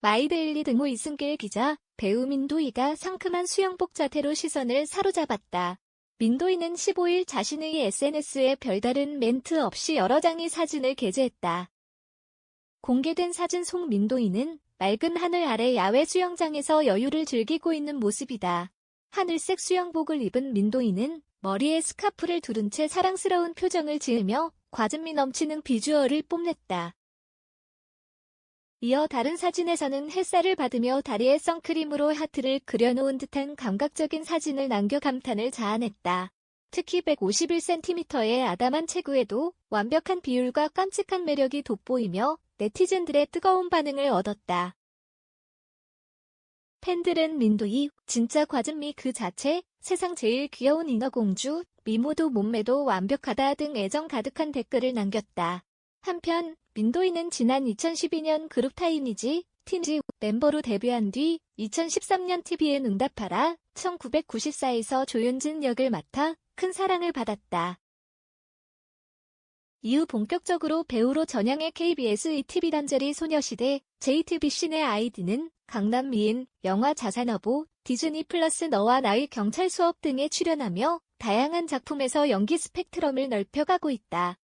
마이데일리 등호 이승길 기자, 배우 민도희가 상큼한 수영복 자태로 시선을 사로잡았다. 민도희는 15일 자신의 SNS에 별다른 멘트 없이 여러 장의 사진을 게재했다. 공개된 사진 속 민도희는 맑은 하늘 아래 야외 수영장에서 여유를 즐기고 있는 모습이다. 하늘색 수영복을 입은 민도희는 머리에 스카프를 두른 채 사랑스러운 표정을 지으며 과즙미 넘치는 비주얼을 뽐냈다. 이어 다른 사진에서는 햇살을 받으며 다리에 선크림으로 하트를 그려놓은 듯한 감각적인 사진을 남겨 감탄을 자아냈다. 특히 151cm의 아담한 체구에도 완벽한 비율과 깜찍한 매력이 돋보이며 네티즌들의 뜨거운 반응을 얻었다. 팬들은 민도희, 진짜 과즙미 그 자체, 세상 제일 귀여운 인어공주, 미모도 몸매도 완벽하다 등 애정 가득한 댓글을 남겼다. 한편 민도희는 지난 2012년 그룹 타이니지, 틴지 멤버로 데뷔한 뒤 2013년 TVN 응답하라 1994에서 조윤진 역을 맡아 큰 사랑을 받았다. 이후 본격적으로 배우로 전향해 KBS ETV 단절이 소녀시대 JTBC 내 아이디는 강남 미인, 영화 자산어보, 디즈니 플러스 너와 나의 경찰 수업 등에 출연하며 다양한 작품에서 연기 스펙트럼을 넓혀가고 있다.